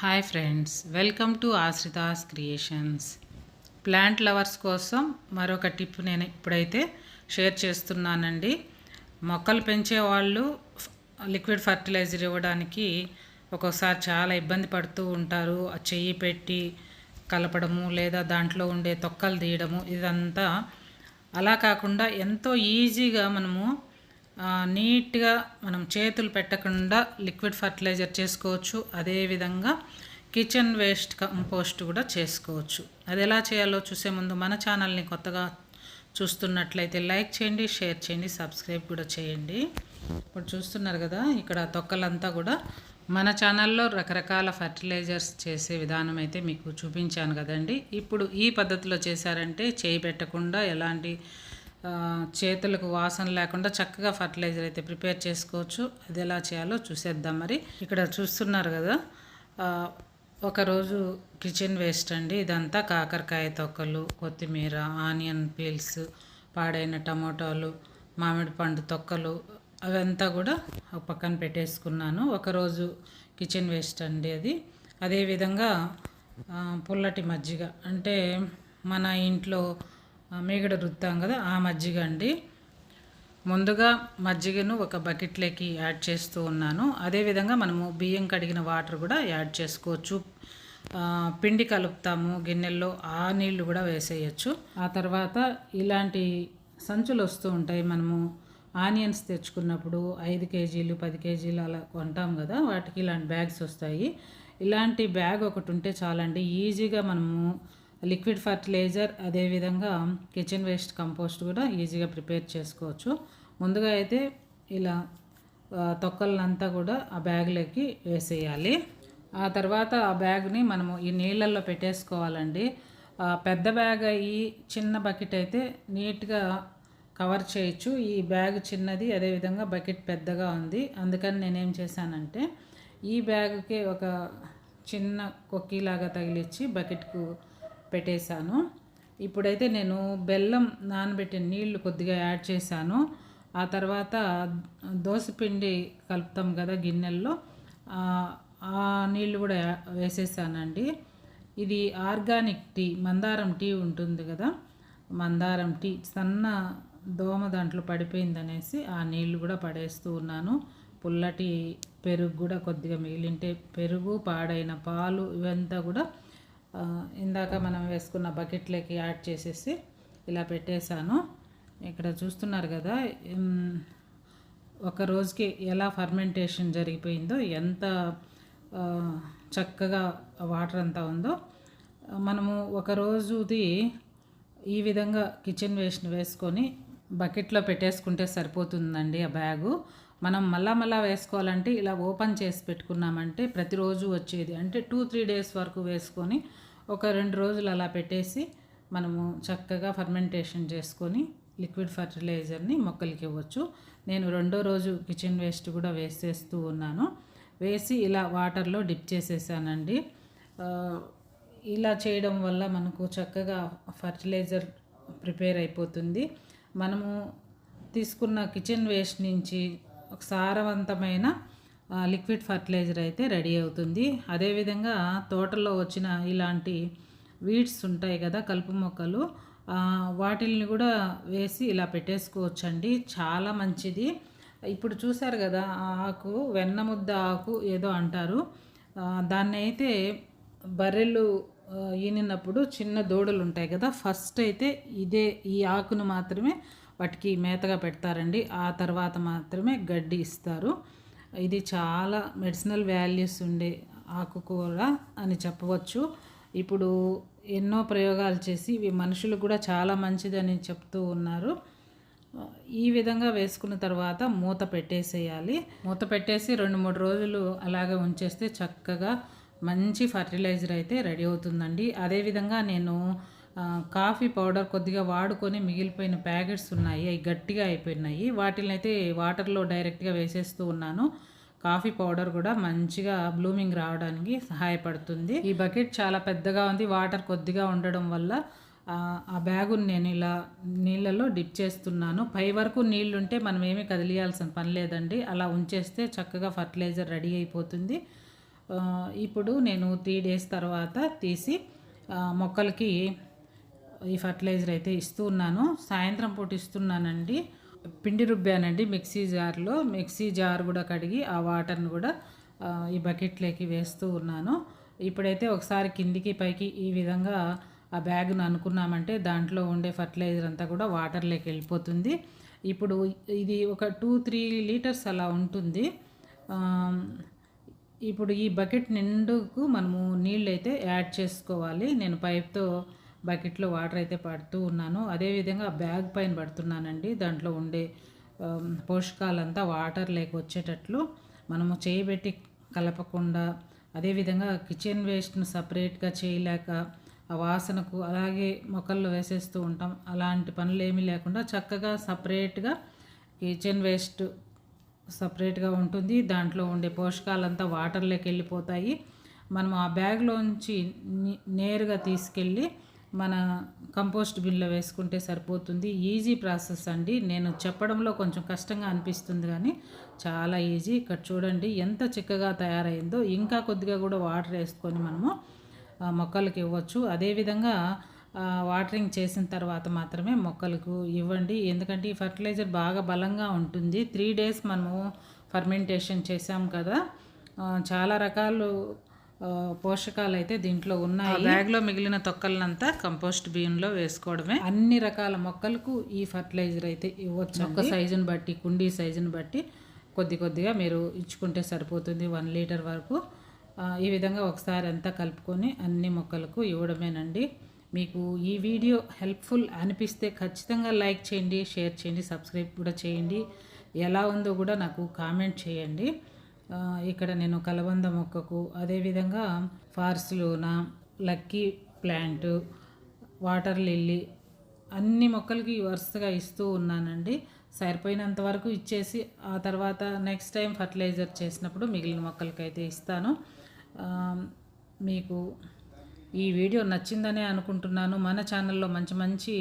Hi friends welcome to Ashritha's creations. Plant lovers కోసం మరొక tip నేను ఇప్పుడైతే షేర్ చేస్తున్నానండి. మొక్కలు పెంచే వాళ్ళు లిక్విడ్ ఫర్టిలైజర్ ఇవ్వడానికి ఒక్కోసారి చాలా ఇబ్బంది పడుతూ ఉంటారు. ఆ చెయ్యి పెట్టి కలపడము లేదా దాంట్లో ఉండే తొక్కలు తీయడము ఇదంతా అలా కాకుండా ఎంతో ఈజీగా మనము నీట్గా మనం చేతులు పెట్టకుండా లిక్విడ్ ఫర్టిలైజర్ చేసుకోవచ్చు. అదేవిధంగా కిచెన్ వేస్ట్ కంపోస్ట్ కూడా చేసుకోవచ్చు. అది ఎలా చేయాలో చూసే ముందు మన ఛానల్ని కొత్తగా చూస్తున్నట్లయితే లైక్ చేయండి షేర్ చేయండి సబ్స్క్రైబ్ కూడా చేయండి. ఇప్పుడు చూస్తున్నారు కదా ఇక్కడ తొక్కలంతా కూడా మన ఛానల్లో రకరకాల ఫర్టిలైజర్స్ చేసే విధానం అయితే మీకు చూపించాను కదండి. ఇప్పుడు ఈ పద్ధతిలో చేశారంటే చేయి పెట్టకుండా ఎలాంటి చేతులకు వాసన లేకుండా చక్కగా ఫర్టిలైజర్ అయితే ప్రిపేర్ చేసుకోవచ్చు. అది ఎలా చేయాలో చూసేద్దాం మరి. ఇక్కడ చూస్తున్నారు కదా ఒకరోజు కిచెన్ వేస్ట్ అండి. ఇదంతా కాకరకాయ తొక్కలు కొత్తిమీర ఆనియన్ పీల్స్ పాడైన టమోటాలు మామిడి పండు తొక్కలు అవంతా కూడా ఒక పక్కన పెట్టేసుకున్నాను. ఒకరోజు కిచెన్ వేస్ట్ అండి అది. అదేవిధంగా పుల్లటి మజ్జిగ. అంటే మన ఇంట్లో మీగడ రుద్దాం కదా ఆ మజ్జిగ అండి. ముందుగా మజ్జిగను ఒక బకెట్లోకి యాడ్ చేస్తూ ఉన్నాను. అదేవిధంగా మనము బియ్యం కడిగిన వాటర్ కూడా యాడ్ చేసుకోవచ్చు. పిండి కలుపుతాము గిన్నెల్లో ఆ నీళ్ళు కూడా వేసేయచ్చు. ఆ తర్వాత ఇలాంటి సంచులు వస్తూ ఉంటాయి. మనము ఆనియన్స్ తెచ్చుకున్నప్పుడు ఐదు కేజీలు పది కేజీలు అలా కొంటాం కదా వాటికి ఇలాంటి బ్యాగ్స్ వస్తాయి. ఇలాంటి బ్యాగ్ ఒకటి ఉంటే చాలండి ఈజీగా మనము లిక్విడ్ ఫర్టిలైజర్ అదేవిధంగా కిచెన్ వేస్ట్ కంపోస్ట్ కూడా ఈజీగా ప్రిపేర్ చేసుకోవచ్చు. ముందుగా అయితే ఇలా తొక్కలనంతా కూడా ఆ బ్యాగ్లోకి వేసేయాలి. ఆ తర్వాత ఆ బ్యాగ్ని మనము ఈ నీళ్ళల్లో పెట్టేసుకోవాలండి. పెద్ద బ్యాగ్ అయ్యి చిన్న బకెట్ అయితే నీట్గా కవర్ చేయొచ్చు. ఈ బ్యాగ్ చిన్నది అదేవిధంగా బకెట్ పెద్దగా ఉంది. అందుకని నేనేం చేశానంటే ఈ బ్యాగ్కి ఒక చిన్న కొక్కీలాగా తగిలిచ్చి బకెట్కు పెట్టేశాను. ఇప్పుడైతే నేను బెల్లం నానబెట్టిన నీళ్ళు కొద్దిగా యాడ్ చేశాను. ఆ తర్వాత దోసపిండి కలుపుతాం కదా గిన్నెల్లో. ఆ నీళ్ళు నీళ్ళు కూడా వేసేసానండి. ఇది ఆర్గానిక్ టీ మందారం టీ ఉంటుంది కదా. మందారం టీ సన్న దోమ దాంట్లో పడిపోయిందనేసి ఆ నీళ్ళు కూడా పడేస్తూ ఉన్నాను. పుల్లటి పెరుగు కూడా కొద్దిగా మిగిలింటే పెరుగు పాడైన పాలు ఇవంతా కూడా ఇందాక మనం వేసుకున్న బకెట్లోకి యాడ్ చేసేసి ఇలా పెట్టేశాను. ఇక్కడ చూస్తున్నారు కదా ఒక రోజుకి ఎలా ఫర్మెంటేషన్ జరిగిపోయిందో ఎంత చక్కగా వాటర్ అంతా ఉందో మనము ఒక రోజుది ఈ విధంగా కిచెన్ వేస్ట్ని వేసుకొని బకెట్లో పెట్టేసుకుంటే సరిపోతుందండి ఆ బ్యాగు. మనం మళ్ళా మళ్ళా వేసుకోవాలంటే ఇలా ఓపెన్ చేసి పెట్టుకున్నామంటే ప్రతిరోజు వచ్చేది. అంటే టూ త్రీ డేస్ వరకు వేసుకొని ఒక రెండు రోజులు అలా పెట్టేసి మనము చక్కగా ఫర్మెంటేషన్ చేసుకొని లిక్విడ్ ఫర్టిలైజర్ని మొక్కలకి ఇవ్వచ్చు. నేను రెండో రోజు కిచెన్ వేస్ట్ కూడా వేసేస్తూ ఉన్నాను. వేసి ఇలా వాటర్లో డిప్ చేసేసానండి. ఇలా చేయడం వల్ల మనకు చక్కగా ఫర్టిలైజర్ ప్రిపేర్ అయిపోతుంది. మనము తీసుకున్న కిచెన్ వేస్ట్ నుంచి ఒక సారవంతమైన లిక్విడ్ ఫర్టిలైజర్ అయితే రెడీ అవుతుంది. అదేవిధంగా తోటలో వచ్చిన ఇలాంటి వీడ్స్ ఉంటాయి కదా కలుపు మొక్కలు వాటిల్ని కూడా వేసి ఇలా పెట్టేసుకోవచ్చండి. చాలా మంచిది. ఇప్పుడు చూసారు కదా ఆ ఆకు వెన్న ముద్ద ఆకు ఏదో అంటారు. దాన్ని అయితే బర్రెలు ఈనినప్పుడు చిన్న దూడలు ఉంటాయి కదా ఫస్ట్ అయితే ఇదే ఈ ఆకును మాత్రమే వాటికి మేతగా పెడతారండి. ఆ తర్వాత మాత్రమే గడ్డి ఇస్తారు. ఇది చాలా మెడిసినల్ వాల్యూస్ ఉండే ఆకుకూర అని చెప్పవచ్చు. ఇప్పుడు ఎన్నో ప్రయోగాలు చేసి ఇవి మనుషులకు కూడా చాలా మంచిదని చెప్తూ ఉన్నారు. ఈ విధంగా వేసుకున్న తర్వాత మూత పెట్టేసేయాలి. మూత పెట్టేసి రెండు మూడు రోజులు అలాగే ఉంచేస్తే చక్కగా మంచి ఫర్టిలైజర్ అయితే రెడీ అవుతుందండి. అదేవిధంగా నేను కాఫీ పౌడర్ కొద్దిగా వాడుకొని మిగిలిపోయిన ప్యాకెట్స్ ఉన్నాయి. అవి గట్టిగా అయిపోయినాయి. వాటిని అయితే వాటర్లో డైరెక్ట్గా వేసేస్తూ ఉన్నాను. కాఫీ పౌడర్ కూడా మంచిగా బ్లూమింగ్ రావడానికి సహాయపడుతుంది. ఈ బకెట్ చాలా పెద్దగా ఉంది. వాటర్ కొద్దిగా ఉండడం వల్ల ఆ, బ్యాగును నేను ఇలా నీళ్ళలో డిప్ చేస్తున్నాను. పై వరకు నీళ్ళుంటే మనం ఏమీ కదిలియాల్సిన పని లేదండి. అలా ఉంచేస్తే చక్కగా ఫర్టిలైజర్ రెడీ అయిపోతుంది. ఇప్పుడు నేను త్రీ డేస్ తర్వాత తీసి మొక్కలకి ఈ ఫర్టిలైజర్ అయితే ఇస్తూ ఉన్నాను. సాయంత్రం పూట ఇస్తున్నానండి. పిండి రుబ్బానండి మిక్సీ జార్లో. మిక్సీ జార్ కూడా కడిగి ఆ వాటర్ని కూడా ఈ బకెట్లోకి వేస్తూ ఉన్నాను. ఇప్పుడైతే ఒకసారి కిందికి పైకి ఈ విధంగా ఆ బ్యాగ్ను అనుకున్నామంటే దాంట్లో ఉండే ఫర్టిలైజర్ అంతా కూడా వాటర్లోకి వెళ్ళిపోతుంది. ఇప్పుడు ఇది ఒక టూ త్రీ లీటర్స్ అలా ఉంటుంది. ఇప్పుడు ఈ బకెట్ నిండుకు మనము నీళ్ళు అయితే యాడ్ చేసుకోవాలి. నేను పైప్తో బకెట్లో వాటర్ అయితే పడుతూ ఉన్నాను. అదేవిధంగా బ్యాగ్ పైన పడుతున్నానండి. దాంట్లో ఉండే పోషకాలంతా వాటర్ లేక వచ్చేటట్లు మనము చేయబెట్టి కలపకుండా అదేవిధంగా కిచెన్ వేస్ట్ను సపరేట్గా చేయలేక ఆ వాసనకు అలాగే మొక్కల్లో వేసేస్తూ ఉంటాం. అలాంటి పనులు ఏమీ లేకుండా చక్కగా సపరేట్గా కిచెన్ వేస్ట్ సపరేట్గా ఉంటుంది. దాంట్లో ఉండే పోషకాలంతా వాటర్లోకి వెళ్ళిపోతాయి. మనం ఆ బ్యాగ్లోంచి నేరుగా తీసుకెళ్ళి మన కంపోస్ట్ బిన్లో వేసుకుంటే సరిపోతుంది. ఈజీ ప్రాసెస్ అండి. నేను చెప్పడంలో కొంచెం కష్టంగా అనిపిస్తుంది కానీ చాలా ఈజీ. ఇక్కడ చూడండి ఎంత చిక్కగా తయారైందో. ఇంకా కొద్దిగా కూడా వాటర్ వేసుకొని మనము మొక్కలకి ఇవ్వచ్చు. అదేవిధంగా వాటరింగ్ చేసిన తర్వాత మాత్రమే మొక్కలకు ఇవ్వండి. ఎందుకంటే ఈ ఫర్టిలైజర్ బాగా బలంగా ఉంటుంది. త్రీ డేస్ మనము ఫర్మెంటేషన్ చేసాం కదా. చాలా రకాలు పోషకాలు అయితే దీంట్లో ఉన్నాయి. బ్యాగ్లో మిగిలిన తొక్కలనంతా కంపోస్ట్ బియ్యంలో వేసుకోవడమే. అన్ని రకాల మొక్కలకు ఈ ఫర్టిలైజర్ అయితే ఇవ్వచ్చు. మొక్క సైజుని బట్టి కుండీ సైజుని బట్టి కొద్ది కొద్దిగా మీరు ఇచ్చుకుంటే సరిపోతుంది వన్ లీటర్ వరకు. ఈ విధంగా ఒకసారి అంతా కలుపుకొని అన్ని మొక్కలకు ఇవ్వడమేనండి. మీకు ఈ వీడియో హెల్ప్ఫుల్ అనిపిస్తే ఖచ్చితంగా లైక్ చేయండి షేర్ చేయండి సబ్స్క్రైబ్ కూడా చేయండి. ఎలా ఉందో కూడా నాకు కామెంట్ చేయండి. ఇక్కడ నేను కలబంద మొక్కకు అదేవిధంగా ఫార్స్లోనా లక్కీ ప్లాంట్ వాటర్ లిల్లీ అన్ని మొక్కలకి వరుసగా ఇస్తూ ఉన్నానండి. సరిపోయినంత వరకు ఇచ్చేసి ఆ తర్వాత నెక్స్ట్ టైం ఫర్టిలైజర్ చేసినప్పుడు మిగిలిన మొక్కలకైతే ఇస్తాను. మీకు ఈ వీడియో నచ్చిందనే అనుకుంటున్నాను. మన ఛానల్లో మంచి మంచి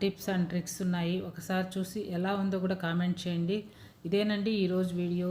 టిప్స్ అండ్ ట్రిక్స్ ఉన్నాయి. ఒకసారి చూసి ఎలా ఉందో కూడా కామెంట్ చేయండి. ఇదేనండి ఈరోజు video.